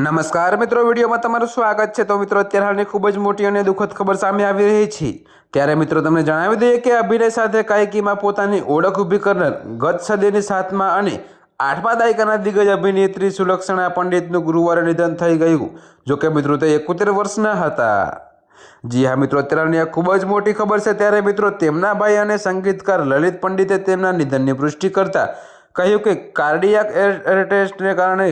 નમસ્કાર મિત્રો, વિડીયોમાં તમારું સ્વાગત છે. તો મિત્રો, અત્યારે હાલની ખૂબ જ મોટી અને દુઃખદ ખબર સામે આવી રહી છે. ત્યારે મિત્રો, તમને જણાવી દઈએ કે અભિનય સાથે કાયકીમાં પોતાની ઓળખ ઊભી કરનાર ગત સદીની સાતમા અને આઠમા દાયકાના દિગ્ગજ અભિનેત્રી સુલક્ષણા પંડિતનું ગુરુવારે નિધન થઈ ગયું. જોકે મિત્રો, તે એકોતેર વર્ષના હતા. જી હા, મિત્રો અત્યારની આ ખૂબ જ મોટી ખબર છે. ત્યારે મિત્રો, તેમના ભાઈ અને સંગીતકાર લલિત પંડિતે તેમના નિધનની પુષ્ટિ કરતા કહ્યું કે કાર્ડિયાક એરેસ્ટને કારણે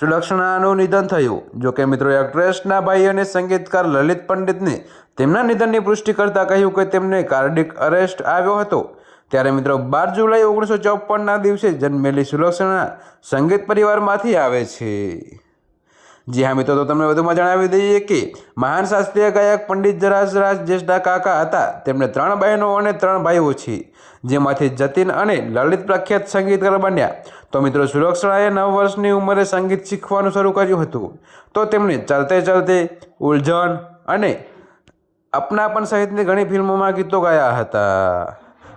સુલક્ષણાનું નિધન થયું. જોકે મિત્રો, એક્ટ્રેસના ભાઈ અને સંગીતકાર લલિત પંડિતને તેમના નિધનની પુષ્ટિ કરતાં કહ્યું કે તેમને કાર્ડિક અરેસ્ટ આવ્યો હતો. ત્યારે મિત્રો, બાર જુલાઈ ઓગણીસો ચોપનના દિવસે જન્મેલી સુલક્ષણા સંગીત પરિવારમાંથી આવે છે. જી હા મિત્રો, તો તમને વધુમાં જણાવી દઈએ કે મહાન શાસ્ત્રીય ગાયક પંડિત જરાસરાજ જ્યેષ્ઠા કાકા હતા. તેમને ત્રણ બહેનો અને ત્રણ ભાઈઓ છે, જેમાંથી જતીન અને લલિત પ્રખ્યાત સંગીતકાર બન્યા. તો મિત્રો સુરક્ષણાએ નવ વર્ષની ઉંમરે સંગીત શીખવાનું શરૂ કર્યું હતું. તો તેમણે ચાલતે ચાલતે ઉલઝન અને અપનાપન સહિતની ઘણી ફિલ્મોમાં ગીતો ગાયા હતા.